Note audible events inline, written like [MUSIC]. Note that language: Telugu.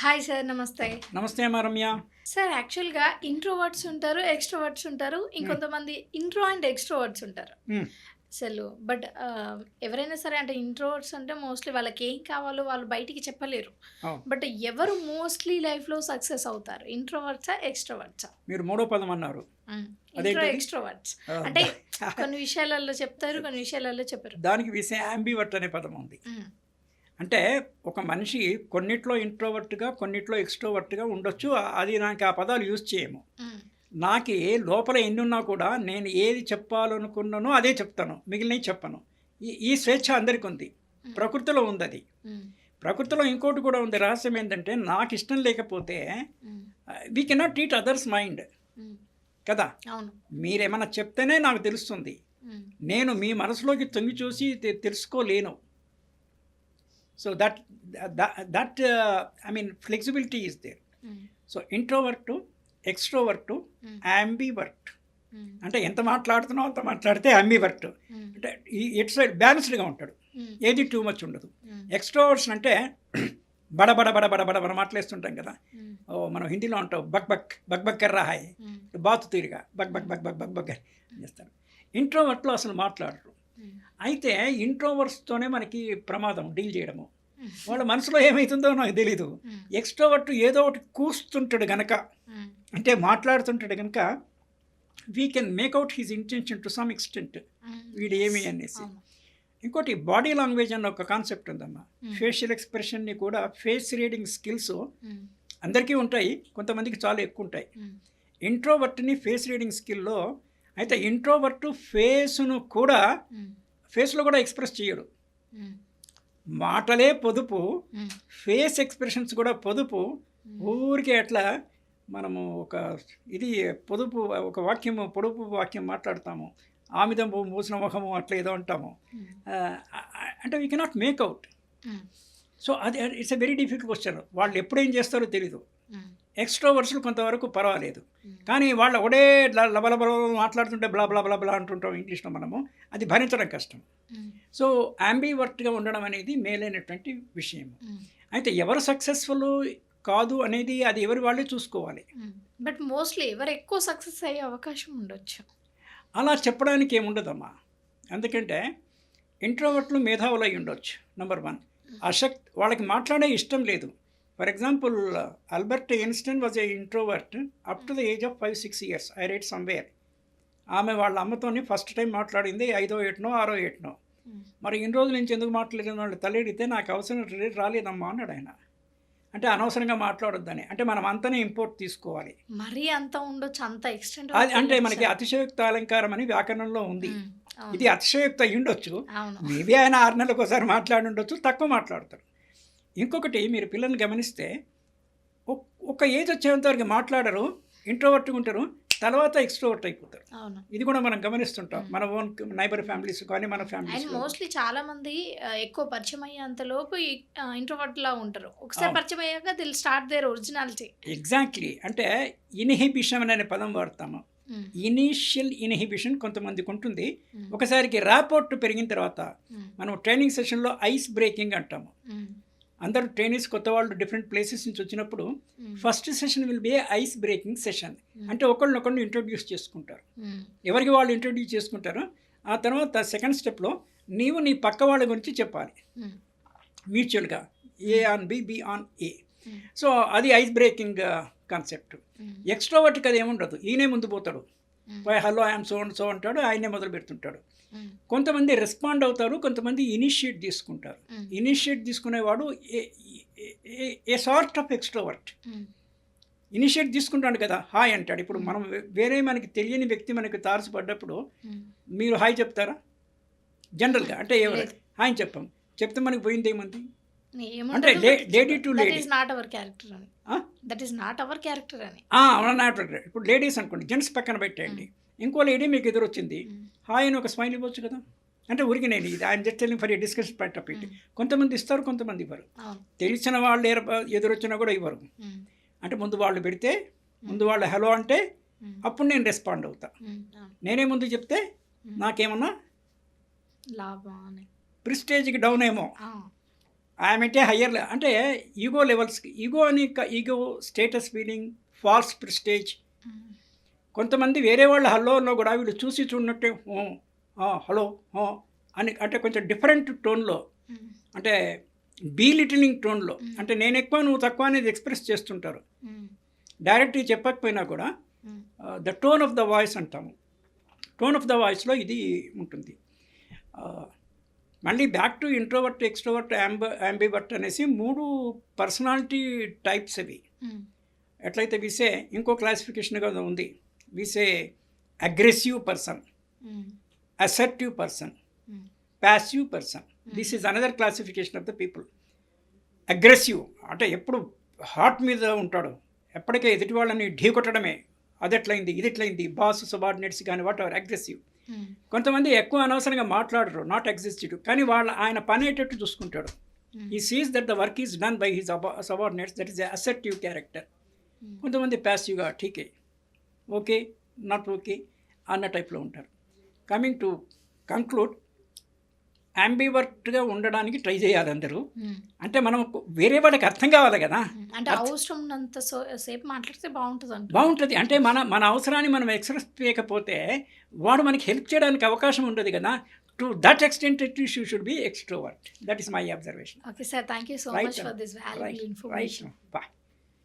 హాయ్ సార్ నమస్తే. నమస్తే అమ్మా రమ్య సార్ యాక్చువల్గా ఇంట్రోవర్డ్స్ ఉంటారు ఎక్స్ట్రోవర్డ్స్ ఉంటారు ఇంకొంతమంది ఇంట్రో అండ్ ఎక్స్ట్రోవర్డ్స్ ఉంటారు. అసలు బట్ ఎవరైనా సరే అంటే ఇంట్రోవర్డ్స్ అంటే మోస్ట్లీ వాళ్ళకి ఏం కావాలో వాళ్ళు బయటికి చెప్పలేరు. బట్ ఎవరు మోస్ట్లీ లైఫ్లో సక్సెస్ అవుతారు? ఇంట్రోవర్డ్సా ఎక్స్ట్రోవర్డ్సా మీరు మూడో పదం అన్నారు. ఇంట్రో? ఎక్స్ట్రోవర్డ్స్ అంటే [LAUGHS] కొన్ని విషయాలలో చెప్తారు కొన్ని విషయాలలో చెప్పరు. దానికి విషయం అంబివర్ట్ అనే పదం ఉంది. అంటే ఒక మనిషి కొన్నిట్లో ఇంట్రోవర్ట్గా కొన్నిట్లో ఎక్స్ట్రోవర్ట్గా ఉండొచ్చు అది నాకు ఆ పదాలు యూజ్ చేయము. నాకు లోపల ఎన్ని ఉన్నా కూడా నేను ఏది చెప్పాలనుకున్నానో అదే చెప్తాను మిగిలినవి చెప్పను ఈ ఈ స్వేచ్ఛ అందరికీ ఉంది. ప్రకృతిలో ఉంది అది. ప్రకృతిలో ఇంకోటి కూడా ఉంది రహస్యం ఏంటంటే నాకు ఇష్టం లేకపోతే. We cannot treat others mind. కదా మీరేమన్నా చెప్తేనే నాకు తెలుస్తుంది. నేను మీ మనసులోకి తొంగి చూసి తెలుసుకోలేను so that that I mean flexibility is there Hmm. So introvert extrovert Hmm. Ambivert Hmm. అంటే ఎంత మాట్లాడుతున్నావు అంత మాట్లాడితే అంబీవర్ట్ Hmm. అంటే ఈ ఎటు సైడ్ బ్యాలెన్స్డ్గా ఉంటాడు Hmm. ఏది టూ మచ్ ఉండదు Hmm. ఎక్స్ట్రోవర్ట్స్ అంటే బడ బడ బడ బడ బడ బడ మాట్లాడుతుంటాం కదా Hmm. ఓ మనం హిందీలో ఉంటాం బక్ బక్ బక్ బక్ కర్రా హాయ్ Hmm. బాతు తీరుగా బక్ బక్ బక్ బక్ బక్ బక్ అని చేస్తారు ఇంట్రోవర్ట్లో అసలు మాట్లాడరు Hmm. అయితే ఇంట్రోవర్స్తోనే మనకి ప్రమాదం డీల్ చేయడము. వాళ్ళ మనసులో ఏమవుతుందో నాకు తెలీదు. ఎక్స్ట్రోవర్ట్ ఏదో ఒకటి కూస్తుంటాడు గనక. అంటే మాట్లాడుతుంటాడు గనక we can make out his intention to some extent. వీడు ఏమి అనేసి. ఇంకోటి బాడీ లాంగ్వేజ్ అన్న ఒక కాన్సెప్ట్ ఉందమ్మా. ఫేషియల్ ఎక్స్ప్రెషన్ని కూడా ఫేస్ రీడింగ్ స్కిల్స్. అందరికీ ఉంటాయి కొంతమందికి చాలా ఎక్కువ ఉంటాయి. ఇంట్రోవర్ట్ని ఫేస్ రీడింగ్ స్కిల్లో అయితే ఇంట్రోవర్ట్ ఫేస్ను కూడా. ఫేస్లో కూడా ఎక్స్ప్రెస్ చేయడు. మాటలే పొదుపు. ఫేస్ ఎక్స్ప్రెషన్స్ కూడా పొదుపు. ఊరికే అట్లా మనము ఒక ఇది పొదుపు ఒక వాక్యము పొడుపు వాక్యం మాట్లాడతాము. ఆమిదం మూసిన ముఖము అట్లా ఏదో అంటాము. అంటే we cannot make out. So అది it's a very difficult question వాళ్ళు ఎప్పుడు ఏం చేస్తారో తెలీదు. ఎక్స్ట్రోవర్స్లు కొంతవరకు పర్వాలేదు. కానీ వాళ్ళు ఒకటే లబలబల మాట్లాడుతుంటే బ్లా బ్లా బ్లా బ్లా అంటుంటాం ఇంగ్లీష్లో మనము. అది భరించడం కష్టం. సో అంబీవర్ట్గా ఉండడం అనేది మేలైనటువంటి విషయం. అయితే ఎవరు సక్సెస్ఫుల్ కాదు అనేది అది ఎవరి వాళ్ళే చూసుకోవాలి. బట్ మోస్ట్లీ ఎవరు ఎక్కువ సక్సెస్ అయ్యే అవకాశం ఉండొచ్చు. అలా చెప్పడానికి ఏముండదమ్మా. ఎందుకంటే ఇంట్రోవర్ట్లు మేధావులు అయి ఉండొచ్చు నెంబర్ వన్. అశక్త్ వాళ్ళకి మాట్లాడే ఇష్టం లేదు. For example Albert Einstein was a introvert up to the age of five six years I write somewhere ఆమె వాళ్ళ అమ్మతోని ఫస్ట్ టైం మాట్లాడింది ఐదో ఏటనో ఆరో ఏటనో. మరి ఇన్ని రోజుల నుంచి ఎందుకు మాట్లాడిన వాళ్ళు తల్లిడితే నాకు అవసరం రాలేదమ్మా అన్నాడు ఆయన. అంటే అనవసరంగా మాట్లాడొద్దని. అంటే మనం అంతనే ఇంపోర్ట్ తీసుకోవాలి. మరీ అంత ఉండొచ్చు అంత ఎక్స్టెంట్ అది అంటే మనకి అతిశయోక్త అలంకారం అని వ్యాకరణంలో ఉంది. ఇది అతిశయోక్త అయి ఉండొచ్చు అవును. మేబీ ఆయన ఆరు నెలలకు ఒకసారి మాట్లాడి ఉండొచ్చు తక్కువ మాట్లాడతారు ఇంకొకటి మీరు పిల్లల్ని గమనిస్తే ఒక్- ఏజ్ వచ్చేంత వరకు మాట్లాడరు ఇంట్రోవర్ట్గా ఉంటారు తర్వాత ఎక్స్ట్రోవర్ట్ అయిపోతారు. ఇది కూడా మనం గమనిస్తుంటాం. మన ఓన్ నైబర్ ఫ్యామిలీస్ కానీ మన ఫ్యామిలీస్ మోస్ట్లీ చాలా మంది ఎక్కువ పరిచయం అయ్యేంత లోపు ఇంట్రోవర్ట్ లా ఉంటారు. ఒకసారి. పరిచయం అయ్యాక they'll start their originality. Exactly అంటే ఇన్హిబిషన్ అనే పదం వాడతాము. ఇనీషియల్ ఇన్హిబిషన్ కొంతమందికి ఉంటుంది. ఒకసారికి ర్యాపోర్ట్ పెరిగిన తర్వాత మనం ట్రైనింగ్ సెషన్లో ఐస్ బ్రేకింగ్ అంటాము. అందరూ ట్రైనీస్ కొత్త వాళ్ళు డిఫరెంట్ ప్లేసెస్ నుంచి వచ్చినప్పుడు first session will be ice breaking session అంటే ఒకళ్ళనొకళ్ళు ఇంట్రొడ్యూస్ చేసుకుంటారు. ఎవరికి వాళ్ళు ఇంట్రొడ్యూస్ చేసుకుంటారు ఆ తర్వాత సెకండ్ స్టెప్లో నీవు నీ పక్క వాళ్ళ గురించి చెప్పాలి. మ్యూచువల్గా A on B B on A so అది ఐస్ బ్రేకింగ్ కాన్సెప్ట్ ఎక్స్ట్రోవర్ట్కి అది ఏముండదు ఈయనే ముందు పోతాడు. Hello I'm so and so అంటాడు ఆయనే మొదలు పెడుతుంటాడు. కొంతమంది రెస్పాండ్ అవుతారు కొంతమంది ఇనిషియేట్ తీసుకుంటారు. ఇనిషియేట్ తీసుకునేవాడు a sort of extrovert initiate తీసుకుంటాడు కదా హాయ్ అంటాడు. ఇప్పుడు మనం వేరే మనకి తెలియని వ్యక్తి మనకి తారసపడ్డప్పుడు మీరు హాయ్ చెప్తారా? జనరల్గా అంటే ఎవరు. హాయ్ చెప్పాం. చెప్తే మనకి పోయింది ఏముంది అంటే ఏముంటుంది లే- lady to that lady. Is not our character? That is not our character అని. అవునన్నట్టు ఇప్పుడు లేడీస్ అనుకోండి జెంట్స్ పక్కన పెట్టేయండి. ఇంకో లేడీ మీకు ఎదురొచ్చింది. హాయ్ అని ఒక స్మైల్ ఇవ్వచ్చు కదా? అంటే ఊరికి నేను ఇది I'm just telling for discussion of it కొంతమంది ఇస్తారు కొంతమంది ఇవ్వరు. తెలిసిన వాళ్ళు ఎదురొచ్చినా కూడా ఇవ్వరు. అంటే ముందు వాళ్ళు పెడితే ముందు వాళ్ళు హలో అంటే అప్పుడు నేను రెస్పాండ్ అవుతా. నేనే ముందు చెప్తే నాకేమన్నా లాభం ప్రిస్టేజ్కి డౌన్ ఏమో. ఆమెటే హయ్యర్ అంటే ఈగో లెవెల్స్కి ఈగో అని ego status feeling false prestige. కొంతమంది వేరే వాళ్ళ హలోలో కూడా వీళ్ళు చూసి చూడనట్టే "ఓ, ఆ, హలో ఓ" అని అంటే కొంచెం డిఫరెంట్ టోన్లో అంటే బీ లిటిలింగ్ టోన్లో అంటే నేను ఎక్కువ నువ్వు తక్కువ అనేది ఎక్స్ప్రెస్ చేస్తుంటారు. డైరెక్ట్గా చెప్పకపోయినా కూడా the tone of the voice అంటాము. టోన్ ఆఫ్ ద వాయిస్లో ఇది ఉంటుంది. మళ్ళీ బ్యాక్ టు ఇంట్రోవర్ట్ ఎక్స్ట్రోవర్ట్ యాంబ యాంబివర్ట్ అనేసి మూడు పర్సనాలిటీ టైప్స్ అవి. ఎట్లయితే విసే ఇంకో క్లాసిఫికేషన్గా ఉంది. విసే aggressive person assertive person passive person this is another classification of the people aggressive అంటే ఎప్పుడు హార్ట్ మీద ఉంటాడు. ఎప్పటికే ఎదుటి వాళ్ళని ఢీకొట్టడమే. అది ఎట్లయింది ఇది ఎట్లయింది బాస్ సబార్డినేట్స్ కానీ వాట్ ఎవర్ అగ్రెసివ్ కొంతమంది ఎక్కువ అనవసరంగా మాట్లాడరు నాట్ ఎగ్జిస్టివ్ కానీ వాళ్ళ ఆయన పని అయ్యేటట్టు చూసుకుంటాడు ఈ sees that the work is done by his subordinates that is acceptive character కొంతమంది ప్యాసివ్గా ఠీకే ఓకే నాట్ ఓకే అన్న టైప్లో ఉంటారు. కమింగ్ టు కంక్లూడ్ అంబివర్ట్గా ఉండడానికి ట్రై చేయాలి అందరూ. అంటే మనం వేరే వాళ్ళకి అర్థం కావాలి కదా. అంటే అవసరం ఉన్నంత సేపు మాట్లాడితే బాగుంటుంది అంట బాగుంటుంది. అంటే మన మన అవసరాన్ని మనం ఎక్స్ప్రెస్ చేయకపోతే వాడు మనకి హెల్ప్ చేయడానికి అవకాశం ఉండదు కదా. To that extent you should be extrovert that is my observation okay sir thank you so much for this valuable information bye